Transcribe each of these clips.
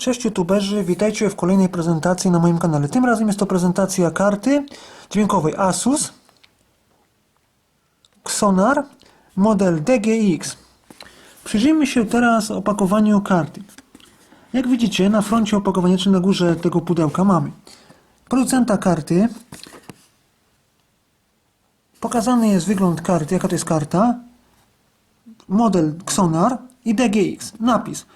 Cześć youtuberzy, witajcie w kolejnej prezentacji na moim kanale. Tym razem jest to prezentacja karty dźwiękowej Asus Xonar model DGX. Przyjrzyjmy się teraz opakowaniu karty. Jak widzicie na froncie opakowania, czy na górze tego pudełka mamy producenta karty. Pokazany jest wygląd karty, jaka to jest karta, model Xonar i DGX. Napis.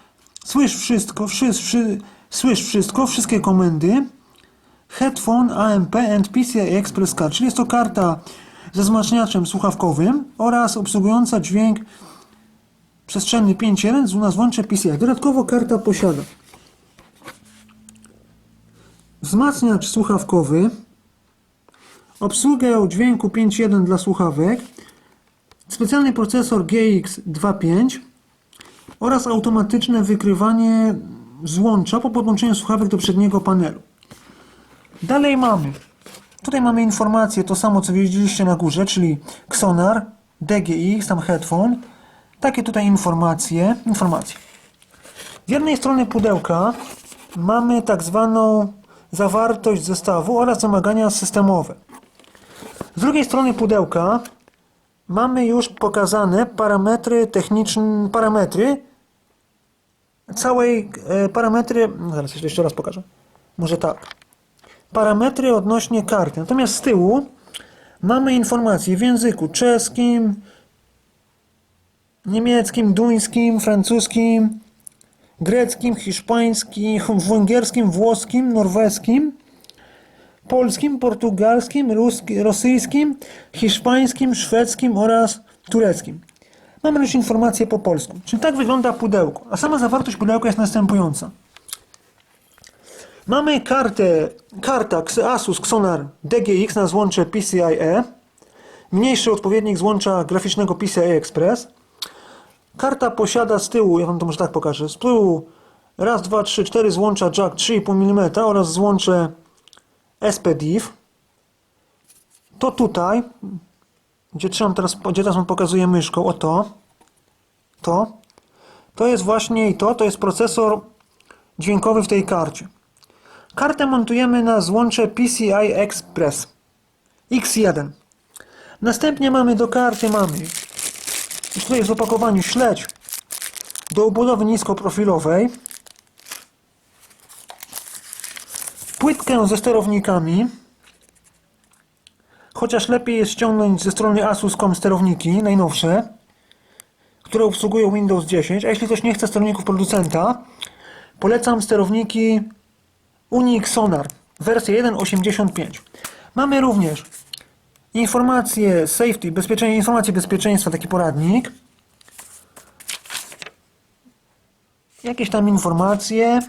Słysz wszystko, wszy, wszy, słysz wszystko, wszystkie komendy. Headphone AMP and PCI Express Card, czyli jest to karta ze wzmacniaczem słuchawkowym oraz obsługująca dźwięk przestrzenny 5.1 na złącze PCI. Dodatkowo karta posiada wzmacniacz słuchawkowy, obsługę dźwięku 5.1 dla słuchawek, specjalny procesor GX25 oraz automatyczne wykrywanie złącza po podłączeniu słuchawek do przedniego panelu. Dalej mamy, tutaj mamy informacje, to samo co widzieliście na górze, czyli Xonar, DGX, tam headphone. Takie tutaj informacje, informacje. Z jednej strony pudełka mamy tak zwaną zawartość zestawu oraz wymagania systemowe. Z drugiej strony pudełka mamy już pokazane parametry techniczne, parametry całej e, parametry, zaraz jeszcze raz pokażę. Może tak. Parametry odnośnie karty. Natomiast z tyłu mamy informacje w języku czeskim, niemieckim, duńskim, francuskim, greckim, hiszpańskim, węgierskim, włoskim, norweskim, polskim, portugalskim, ruski, rosyjskim, hiszpańskim, szwedzkim oraz tureckim. Mamy już informacje po polsku. Czyli tak wygląda pudełko. A sama zawartość pudełka jest następująca. Mamy kartę, karta Asus Xonar DGX na złącze PCIe, mniejszy odpowiednik złącza graficznego PCI Express. Karta posiada z tyłu, ja wam to może tak pokażę, z tyłu raz, dwa, trzy, cztery złącza jack 3,5 mm oraz złącze SPDIF. To tutaj, gdzie trzymam teraz, gdzie teraz wam pokazuję myszką, o to, to, to jest właśnie i to, to jest procesor dźwiękowy w tej karcie. Kartę montujemy na złącze PCI Express X1. Następnie mamy do karty mamy już tutaj jest w opakowaniu śledź do obudowy niskoprofilowej, płytkę ze sterownikami, chociaż lepiej jest ściągnąć ze strony Asus.com sterowniki najnowsze, które obsługują Windows 10, a jeśli ktoś nie chce sterowników producenta, polecam sterowniki Unix Sonar, wersję 1.85. Mamy również informacje safety, bezpieczeństwa, informacje bezpieczeństwa, taki poradnik. Jakieś tam informacje.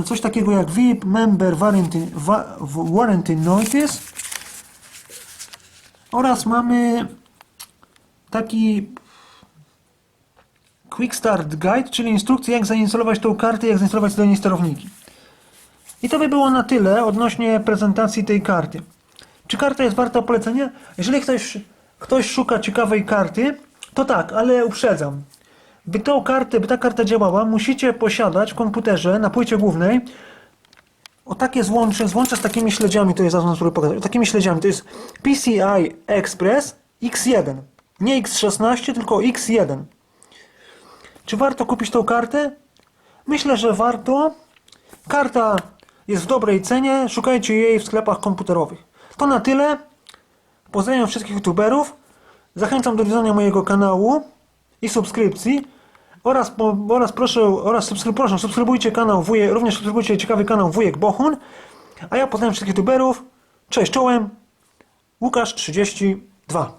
Y, coś takiego jak VIP Member Warranty, wa, warranty Notice. Oraz mamy taki Quick Start Guide, czyli instrukcję jak zainstalować tą kartę, jak zainstalować do niej sterowniki. I to by było na tyle odnośnie prezentacji tej karty. Czy karta jest warta polecenia? Jeżeli ktoś, ktoś szuka ciekawej karty, to tak, ale uprzedzam. By tą kartę, by ta karta działała, musicie posiadać w komputerze na płycie głównej o takie złącze, złącze z takimi śledziami, to jest zaraz spróbuję pokazać, takimi śledziami, to jest PCI Express X1. Nie X16, tylko X1. Czy warto kupić tą kartę? Myślę, że warto. Karta jest w dobrej cenie, szukajcie jej w sklepach komputerowych. To na tyle. Pozdrawiam wszystkich youtuberów. Zachęcam do odwiedzenia mojego kanału i subskrypcji. Oraz, oraz proszę, oraz subskryb, proszę, subskrybujcie kanał Wujek, również subskrybujcie ciekawy kanał Wujek Bohun. A ja pozdrawiam wszystkich youtuberów. Cześć, czołem. Łukasz 32.